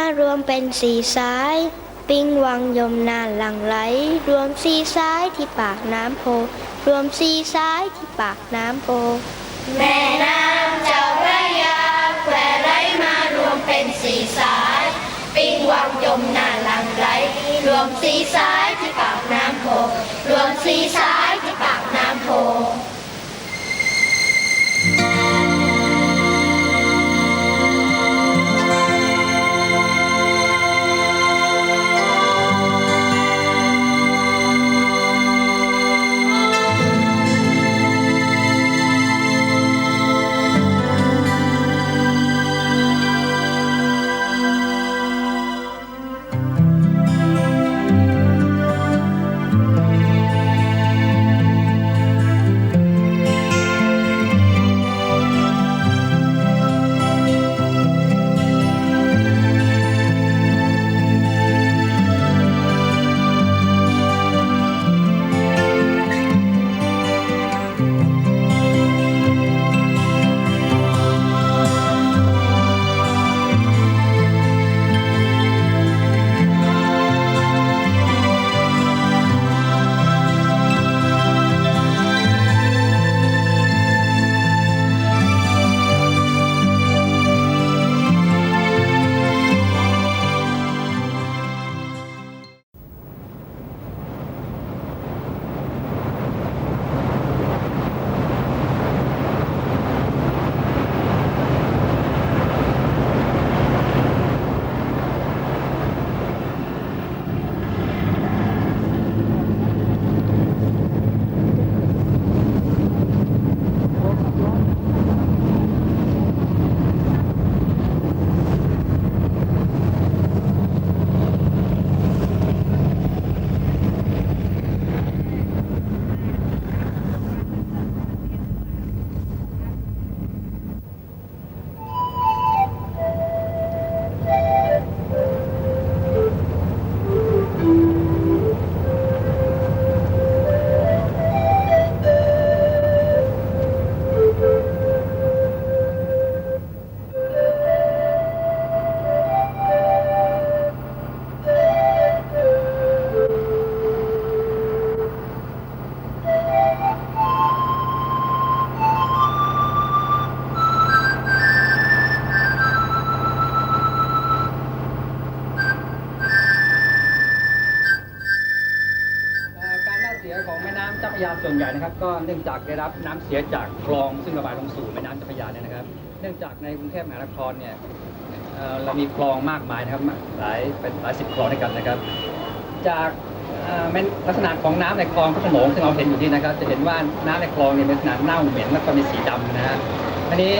ารวมเป็นสีสาย ปิงวังยมนานหลังไหล รวมสีสายที่ปากน้ำโพ รวมสีสายที่ปากน้ำโพ แม่น้ำเจ้าพระยาแควไหลมารวมเป็นสีสาย ปิงวังยมนานหลังไหล รวมสีสายที่ปากน้ำโพ รวมสีสายที่ปากน้ำโพ ก็เนื่องจากได้รับน้ำเสียจากคลองซึ่งระบายลงสู่แม่น้ำเจ้าพระยาเนี่ยนะครับ เนื่องจากในกรุงเทพมหานครเนี่ยเรามีคลองมากมายนะครับหลายเป็นหลายสิบคลองด้วยกันนะครับ จากลักษณะของน้ำในคลองพระโขนงซึ่งเราเห็นอยู่นี่นะครับ จะเห็นว่าน้ำในคลองเนี่ยลักษณะเน่าเหม็นแล้วก็มีสีดำนะฮะอันนี้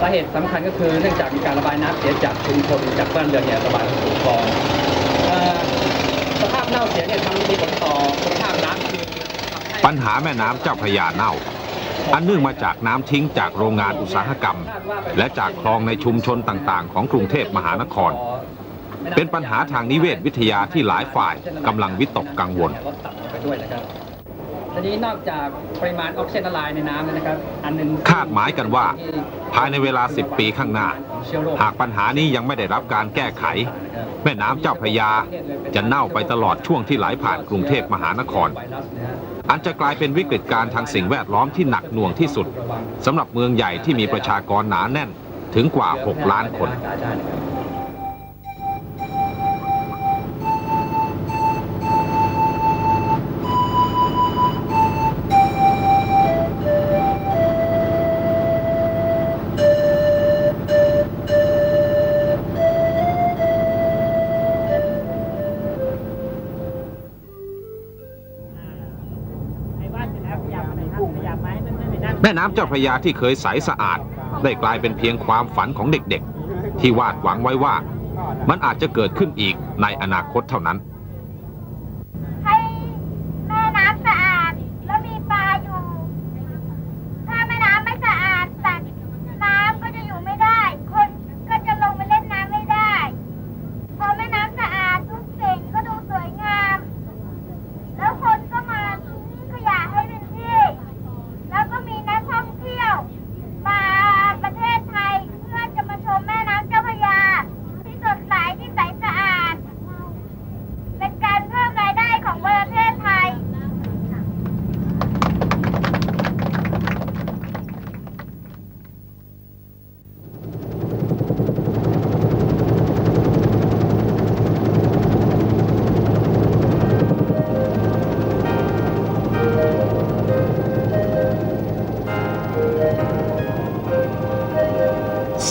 สาเหตุสำคัญก็คือเนื่องจากมีการระบายน้ำเสียจากชุมชนจากบ้านเรือนเนี่ยระบายลงสู่คลองสภาพเน่าเสียเนี่ยทำให้มีผลต่อคุณภาพ ปัญหาแม่น้ำเจ้าพระยาเน่า อันเนื่องมาจากน้ำทิ้งจากโรงงานอุตสาหกรรม และจากคลองในชุมชนต่างๆ ของกรุงเทพมหานคร เป็นปัญหาทางนิเวศวิทยาที่หลายฝ่ายกำลังวิตกกังวลลดต่ำลงไปด้วยนะครับทีนี้นอกจากปริมาณออกซิเจนละลายในน้ำเนยนะครับอันหนึงคาดหมายกันว่า ภายในเวลา 10 ปีข้างหน้า หากปัญหานี้ยังไม่ได้รับการแก้ไข แม่น้ำเจ้าพระยาจะเน่าไปตลอดช่วงที่ไหลผ่านกรุงเทพมหานคร อันจะกลายเป็นวิกฤตการณ์ทางสิ่งแวดล้อมที่หนักหน่วงที่สุดสำหรับเมืองใหญ่ที่มีประชากรหนาแน่นถึงกว่า 6 ล้านคนำเจ้าพระยาที่เคยใสสะอาด ได้กลายเป็นเพียงความฝันของเด็กๆ ที่วาดหวังไว้ว่า มันอาจจะเกิดขึ้นอีกในอนาคตเท่านั้น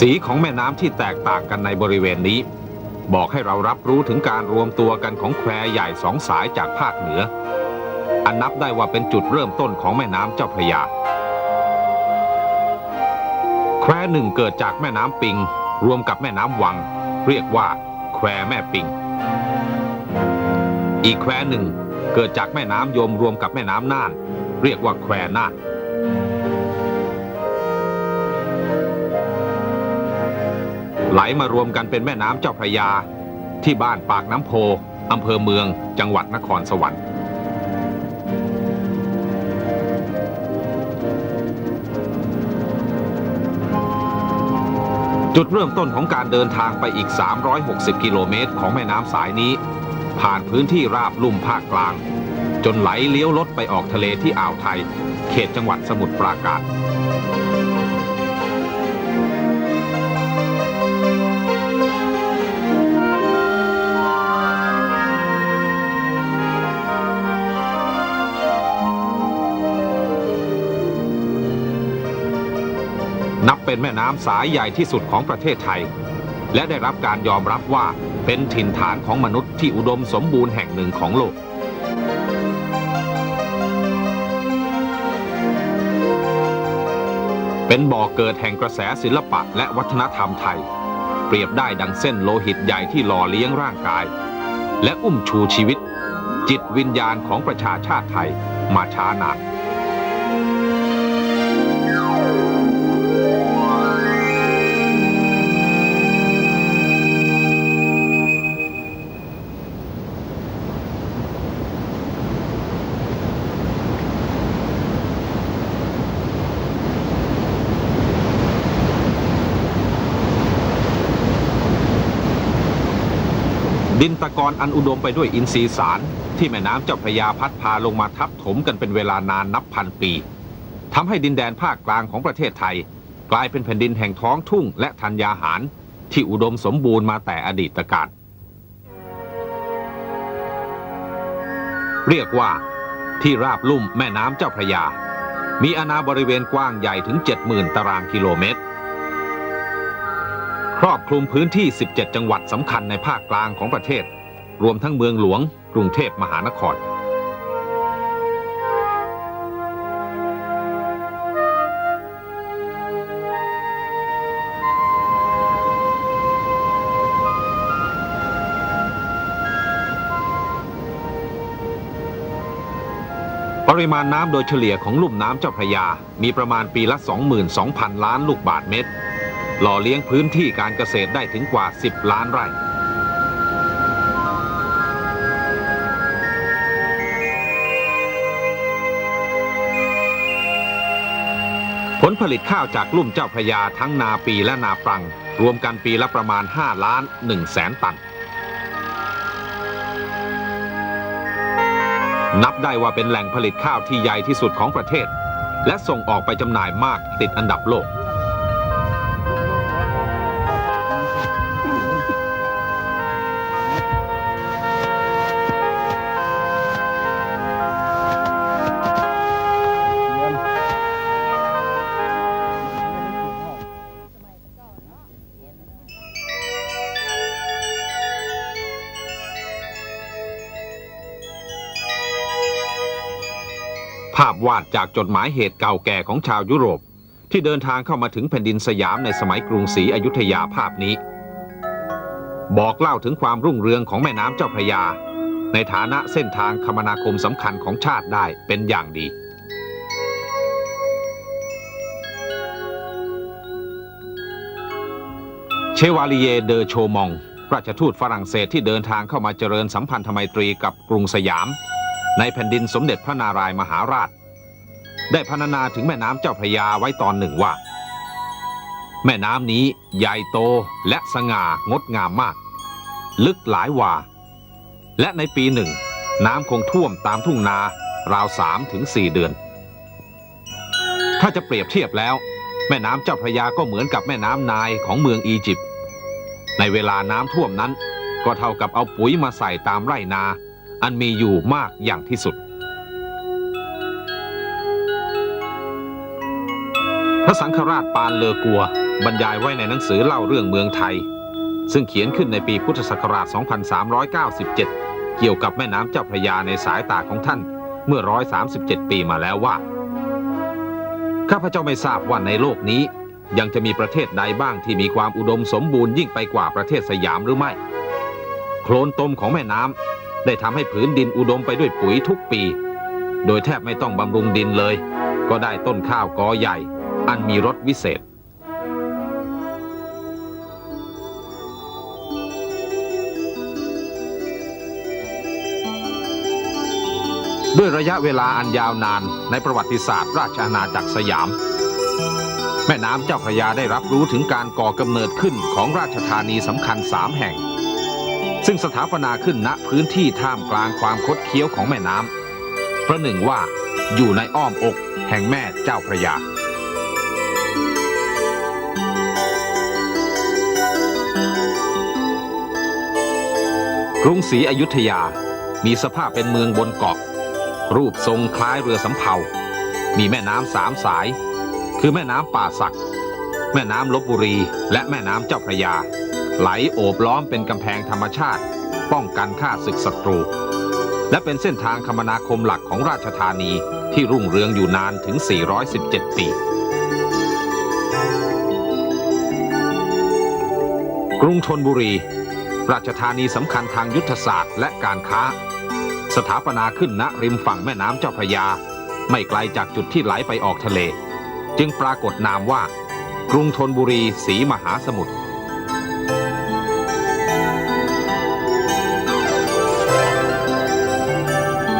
สีของแม่น้ำที่แตกต่างกันในบริเวณนี้ บอกให้เรารับรู้ถึงการรวมตัวกันของแควใหญ่สองสายจากภาคเหนือ อันนับได้ว่าเป็นจุดเริ่มต้นของแม่น้ำเจ้าพระยา แควหนึ่งเกิดจากแม่น้ำปิง รวมกับแม่น้ำวัง เรียกว่า แควแม่ปิง อีกแควหนึ่งเกิดจากแม่น้ำยมรวมกับแม่น้ำน่าน เรียกว่าแควน่าน ไหลมารวมกันเป็นแม่น้ำเจ้าพระยา ที่บ้านปากน้ำโพอำเภอเมืองจังหวัดนครสวรรค์ จุดเริ่มต้นของการเดินทางไปอีก 360 กิโลเมตรของแม่น้ำสายนี้ ผ่านพื้นที่ราบลุ่มภาคกลาง จนไหลเลี้ยวลดไปออกทะเลที่อ่าวไทย เขตจังหวัดสมุทรปราการ นับเป็นแม่น้ำสายใหญ่ที่สุดของประเทศไทย และได้รับการยอมรับว่าเป็นถิ่นฐานของมนุษย์ที่อุดมสมบูรณ์แห่งหนึ่งของโลกเป็นบ่อเกิดแห่งกระแสศิลปะและวัฒนธรรมไทย เปรียบได้ดังเส้นโลหิตใหญ่ที่หล่อเลี้ยงร่างกาย และอุ้มชูชีวิต จิตวิญญาณของประชาชาติไทยมาช้านาน ดินตะกอนอันอุดมไปด้วยอินทรีย์สาร ที่แม่น้ำเจ้าพระยาพัดพาลงมาทับถมกันเป็นเวลานานนับพันปีทำให้ดินแดนภาคกลางของประเทศไทย กลายเป็นแผ่นดินแห่งท้องทุ่งและธัญญาหาร ที่อุดมสมบูรณ์มาแต่อดีตกาลเรียกว่าที่ราบลุ่มแม่น้ำเจ้าพระยา มีอาณาบริเวณกว้างใหญ่ถึง 70,000 ตารางกิโลเมตร ครอบคลุมพื้นที่ 17 จังหวัดสำคัญในภาคกลางของประเทศ รวมทั้งเมืองหลวง กรุงเทพมหานคร ปริมาณน้ำโดยเฉลี่ยของลุ่มน้ำเจ้าพระยา มีประมาณปีละ 22,000 ล้านลูกบาทเมตร หล่อเลี้ยงพื้นที่การเกษตรได้ถึงกว่า 10 ล้านไร่ ผลผลิตข้าวจากลุ่มเจ้าพระยาทั้งนาปีและนาปรัง รวมกันปีละประมาณ 5 ล้าน1แสนตัน นับได้ว่าเป็นแหล่งผลิตข้าวที่ใหญ่ที่สุดของประเทศ และส่งออกไปจำหน่ายมากติดอันดับโลก วาดจากจดหมายเหตุเก่าแก่ของชาวยุโรป ที่เดินทางเข้ามาถึงแผ่นดินสยามในสมัยกรุงศรีอยุธยาภาพนี้ บอกเล่าถึงความรุ่งเรืองของแม่น้ำเจ้าพระยา ในฐานะเส้นทางคมนาคมสำคัญของชาติได้เป็นอย่างดีเชวาลีเยเดอโชมอง ราชทูตฝรั่งเศสที่เดินทางเข้ามาเจริญสัมพันธไมตรีกับกรุงสยาม ในแผ่นดินสมเด็จพระนารายมหาราช ได้พรรณนาถึงแม่น้ำเจ้าพระยาไว้ตอนหนึ่งว่า แม่น้ำนี้ใหญ่โตและสง่างดงามมาก ลึกหลายวา และในปีหนึ่ง น้ำคงท่วมตามทุ่งนาราวสามถึงสี่เดือน ถ้าจะเปรียบเทียบแล้ว แม่น้ำเจ้าพระยาก็เหมือนกับแม่น้ำนายของเมืองอียิปต์ในเวลาน้ำท่วมนั้น ก็เท่ากับเอาปุ๋ยมาใส่ตามไร่นา อันมีอยู่มากอย่างที่สุด พระสังฆราชปานเลอกัว บรรยายไว้ในหนังสือเล่าเรื่องเมืองไทย ซึ่งเขียนขึ้นในปีพุทธศักราช 2397 เกี่ยวกับแม่น้ำเจ้าพระยาในสายตาของท่านเมื่อ 137 ปีมาแล้วว่า ข้าพเจ้าไม่ทราบว่าในโลกนี้ ยังจะมีประเทศใดบ้างที่มีความอุดมสมบูรณ์ยิ่งไปกว่าประเทศสยามหรือไม่ โคลนตมของแม่น้ำได้ทำให้ผืนดินอุดมไปด้วยปุ๋ยทุกปี โดยแทบไม่ต้องบำรุงดินเลย ก็ได้ต้นข้าวกอใหญ่ อันมีรสวิเศษ ด้วยระยะเวลาอันยาวนานในประวัติศาสตร์ราชอาณาจักรสยาม แม่น้ำเจ้าพระยาได้รับรู้ถึงการก่อกำเนิดขึ้นของราชธานีสำคัญสามแห่ง ซึ่งสถาปนาขึ้นณพื้นที่ท่ามกลางความคดเคี้ยวของแม่น้ำประหนึ่งว่าอยู่ในอ้อมอกแห่งแม่เจ้าพระยา รุงศรีอยุธยา มีสภาพเป็นเมืองบนเกาะ รูปทรงคล้ายเรือสำเภา มีแม่น้ำสามสาย คือแม่น้ำป่าสัก แม่น้ำลบบุรี และแม่น้ำเจ้าพระยา ไหลโอบล้อมเป็นกำแพงธรรมชาติ ป้องกันข้าศึกศัตรู และเป็นเส้นทางคมนาคมหลักของราชธานีที่รุ่งเรืองอยู่นานถึง 417 ปีกรุงธนบุรี ราชธานีสำคัญทางยุทธศาสตร์และการค้า สถาปนาขึ้นณริมฝั่งแม่น้ำเจ้าพระยา ไม่ไกลจากจุดที่ไหลไปออกทะเล จึงปรากฏนามว่า กรุงธนบุรีศรีมหาสมุทร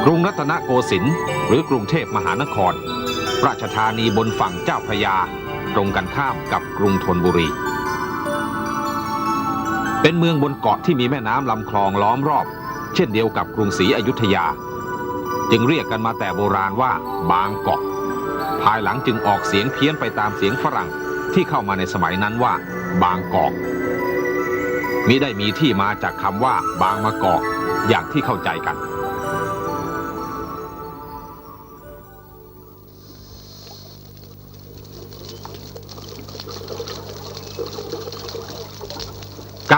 กรุงรัตนโกสินทร์หรือกรุงเทพมหานคร ราชธานีบนฝั่งเจ้าพระยา ตรงกันข้ามกับกรุงธนบุรี เป็นเมืองบนเกาะที่มีแม่น้ำลำคลองล้อมรอบ เช่นเดียวกับกรุงศรีอยุธยา จึงเรียกกันมาแต่โบราณว่าบางเกาะ ภายหลังจึงออกเสียงเพี้ยนไปตามเสียงฝรั่งที่เข้ามาในสมัยนั้นว่า บางกอกมิได้มีที่มาจากคำว่าบางมะกอกอย่างที่เข้าใจกัน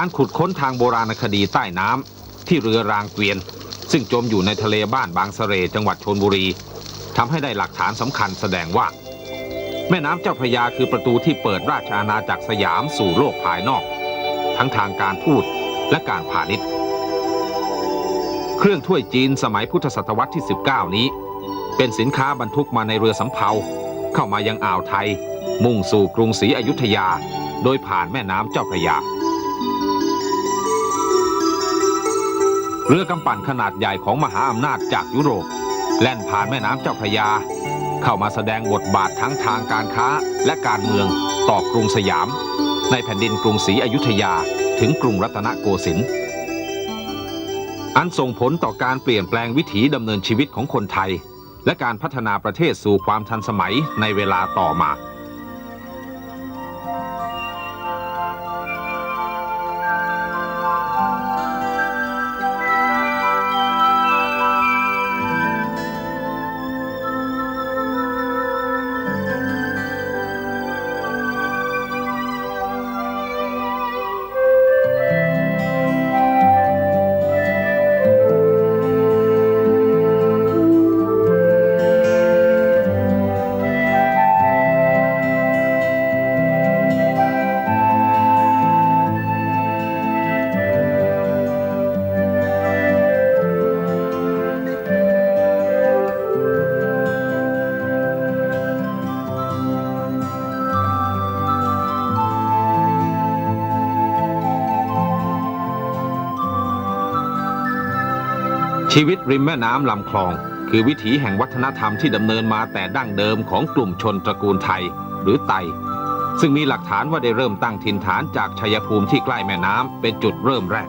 การขุดค้นทางโบราณคดีใต้น้ำที่เรือรางเกวียน ซึ่งจมอยู่ในทะเลบ้านบางสะเสรจังหวัดชนบุรีทำให้ได้หลักฐานสำคัญแสดงว่า แม่น้ำเจ้าพระยาคือประตูที่เปิดราชอาณาจักรสยามสู่โลกภายนอก ทั้งทางการทูตและการพาณิชย์ เครื่องถ้วยจีนสมัยพุทธศตวรรษที่ 19 นี้ เป็นสินค้าบรรทุกมาในเรือสำเภาเข้ามายังอ่าวไทย มุ่งสู่กรุงศรีอยุธยา โดยผ่านแม่น้ำเจ้าพระยา เรือกำปั่นขนาดใหญ่ของมหาอำนาจจากยุโรป แล่นผ่านแม่น้ำเจ้าพระยา เข้ามาแสดงบทบาททั้งทางการค้าและการเมืองต่อกรุงสยาม ในแผ่นดินกรุงศรีอยุธยาถึงกรุงรัตนโกสินทร์อันส่งผลต่อการเปลี่ยนแปลงวิถีดำเนินชีวิตของคนไทย และการพัฒนาประเทศสู่ความทันสมัยในเวลาต่อมา ชีวิตริมแม่น้ำลำคลอง คือวิถีแห่งวัฒนธรรมที่ดำเนินมาแต่ดั้งเดิมของกลุ่มชนตระกูลไทย หรือไต ซึ่งมีหลักฐานว่าได้เริ่มตั้งถิ่นฐานจากชัยภูมิที่ใกล้แม่น้ำเป็นจุดเริ่มแรก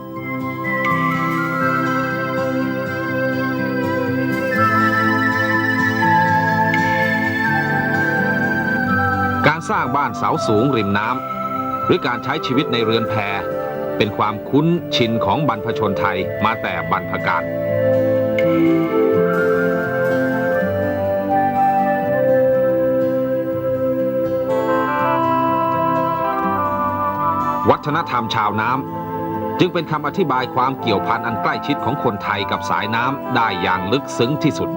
การสร้างบ้านเสาสูงริมน้ำหรือการใช้ชีวิตในเรือนแพเป็นความคุ้นชินของบรรพชนไทยมาแต่บรรพกาล วัฒนธรรมชาวน้ำจึงเป็นคำอธิบายความเกี่ยวพันอันใกล้ชิดของคนไทยกับสายน้ำได้อย่างลึกซึ้งที่สุด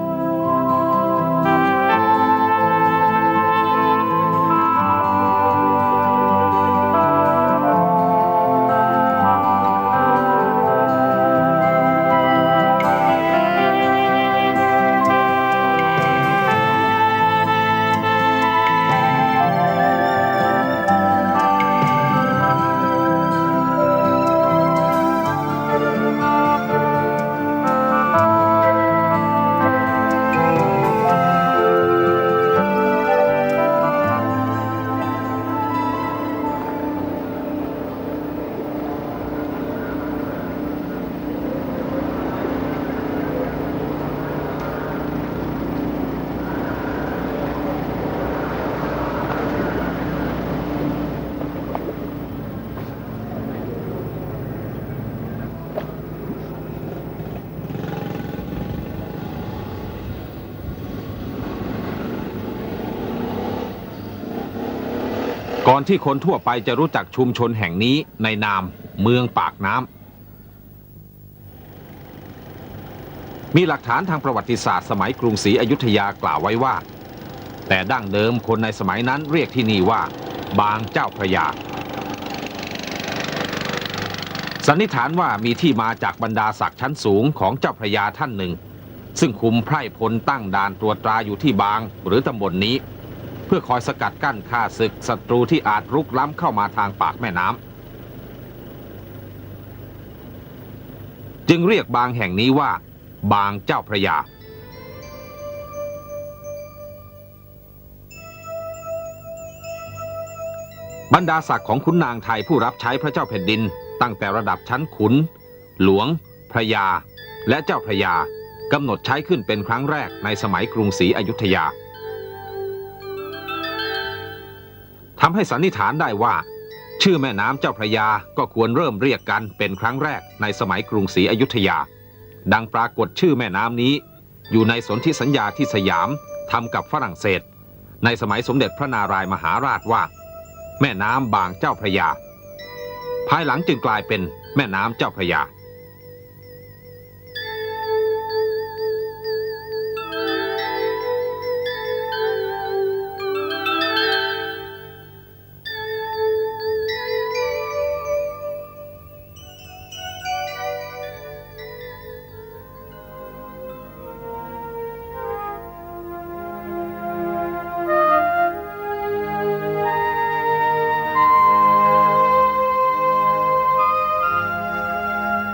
ก่อนที่คนทั่วไปจะรู้จักชุมชนแห่งนี้ในนามเมืองปากน้ำ มีหลักฐานทางประวัติศาสตร์สมัยกรุงศรีอยุธยากล่าวไว้ว่า แต่ดั้งเดิมคนในสมัยนั้นเรียกที่นี่ว่า บางเจ้าพระยา สันนิษฐานว่ามีที่มาจากบรรดาศักดิ์ชั้นสูงของเจ้าพระยาท่านหนึ่ง ซึ่งคุมไพร่พลตั้งด่านตรวจตราอยู่ที่บางหรือตำบลนนี้ เพื่อคอยสกัดกั้นข้าศึกศัตรูที่อาจรุกล้ำเข้ามาทางปากแม่น้ำจึงเรียกบางแห่งนี้ว่า บางเจ้าพระยา บรรดาศักดิ์ของขุนนางไทยผู้รับใช้พระเจ้าแผ่นดิน ตั้งแต่ระดับชั้นขุน หลวง พระยา และเจ้าพระยากำหนดใช้ขึ้นเป็นครั้งแรกในสมัยกรุงศรีอยุธยา ทำให้สันนิษฐานได้ว่า ชื่อแม่น้ำเจ้าพระยาก็ควรเริ่มเรียกกันเป็นครั้งแรกในสมัยกรุงศรีอยุธยา ดังปรากฏชื่อแม่น้ำนี้ อยู่ในสนธิสัญญาที่สยามทำกับฝรั่งเศส ในสมัยสมเด็จพระนารายมหาราชว่า แม่น้ำบางเจ้าพระยา ภายหลังจึงกลายเป็นแม่น้ำเจ้าพระยา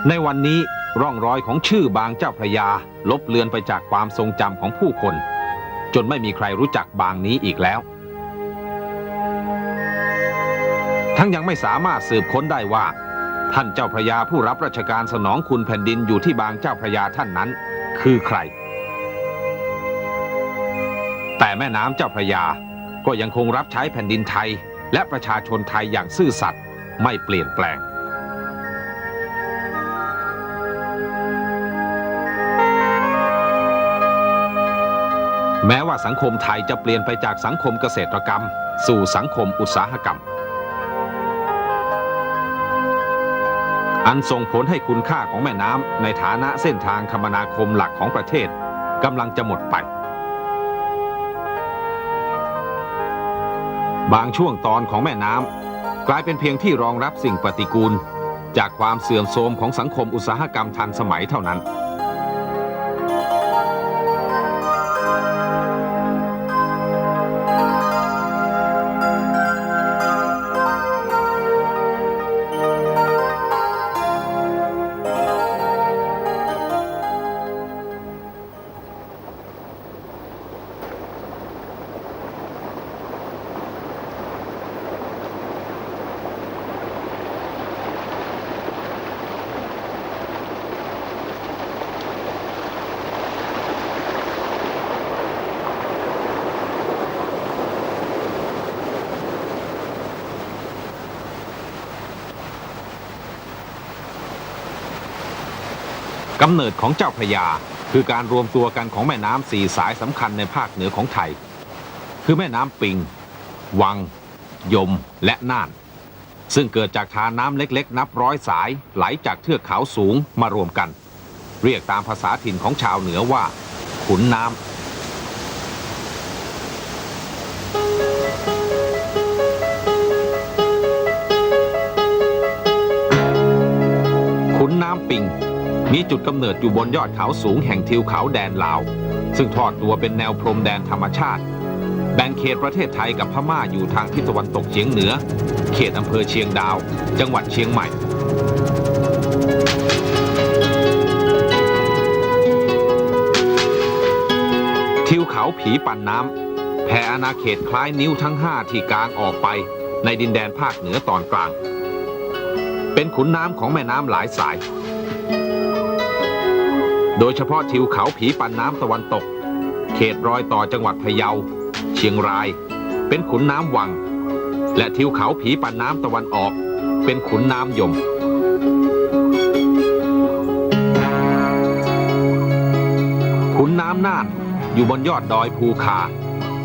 ในวันนี้ร่องรอยของชื่อบางเจ้าพระยา ลบเลือนไปจากความทรงจำของผู้คน จนไม่มีใครรู้จักบางนี้อีกแล้ว ทั้งยังไม่สามารถสืบค้นได้ว่า ท่านเจ้าพระยาผู้รับราชการสนองคุณแผ่นดินอยู่ที่บางเจ้าพระยาท่านนั้น คือใคร แต่แม่น้ำเจ้าพระยาก็ยังคงรับใช้แผ่นดินไทย และประชาชนไทยอย่างซื่อสัตย์ไม่เปลี่ยนแปลง แม้ว่าสังคมไทยจะเปลี่ยนไปจากสังคมเกษตรกรรม สู่สังคมอุตสาหกรรม อันส่งผลให้คุณค่าของแม่น้ำในฐานะเส้นทางคมนาคมหลักของประเทศกำลังจะหมดไป บางช่วงตอนของแม่น้ำกลายเป็นเพียงที่รองรับสิ่งปฏิกูล จากความเสื่อมโทรมของสังคมอุตสาหกรรมทันสมัยเท่านั้น กำเนิดของเจ้าพระยา คือการรวมตัวกันของแม่น้ำสี่สายสำคัญในภาคเหนือของไทย คือแม่น้ำปิง วัง ยมและน่าน ซึ่งเกิดจากทานน้ำเล็กๆ นับร้อยสายไหลจากเทือกเขาสูงมารวมกัน เรียกตามภาษาถิ่นของชาวเหนือว่า ขุนน้ำ มีจุดกำเนิดอยู่บนยอดเขาสูงแห่งทิวเขาแดนลาว ซึ่งทอดตัวเป็นแนวพรมแดนธรรมชาติ แบ่งเขตประเทศไทยกับพม่าอยู่ทางทิศตะวันตกเฉียงเหนือ เขตอำเภอเชียงดาว จังหวัดเชียงใหม่ทิวเขาผีปั่นน้ำแผ่อาณาเขตคล้ายนิ้วทั้งห้าที่กลางออกไปในดินแดนภาคเหนือตอนกลาง เป็นขุนน้ำของแม่น้ำหลายสาย โดยเฉพาะทิวเขาผีปันน้ำตะวันตก เขตรอยต่อจังหวัดพะเยา เชียงราย เป็นขุนน้ำวัง และทิวเขาผีปันน้ำตะวันออก เป็นขุนน้ำยมขุนน้ำน่านอยู่บนยอดดอยภูคา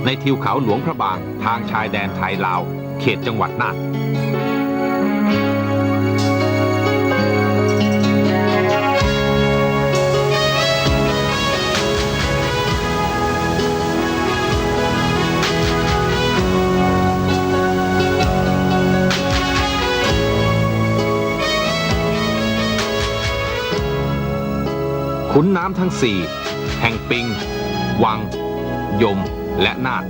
ในทิวเขาหลวงพระบางทางชายแดนไทยลาว เขตจังหวัดน่าน ขุนน้ำทั้งสี่แห่งปิง วัง ยม และนาด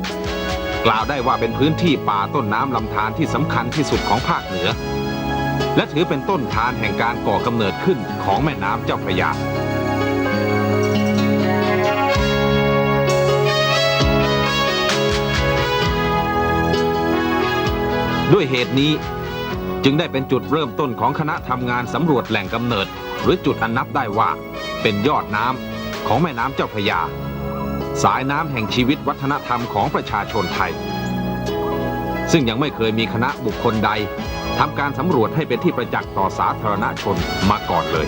กล่าวได้ว่าเป็นพื้นที่ป่าต้นน้ำลำธารที่สำคัญที่สุดของภาคเหนือ และถือเป็นต้นทานแห่งการก่อกำเนิดขึ้นของแม่น้ำเจ้าพระยาด้วยเหตุนี้จึงได้เป็นจุดเริ่มต้นของคณะทำงานสำรวจแหล่งกำเนิด หรือจุดอันนับได้ว่า เป็นยอดน้ำของแม่น้ำเจ้าพระยา สายน้ำแห่งชีวิตวัฒนธรรมของประชาชนไทย ซึ่งยังไม่เคยมีคณะบุคคลใดทำการสำรวจให้เป็นที่ประจักษ์ต่อสาธารณชนมาก่อนเลย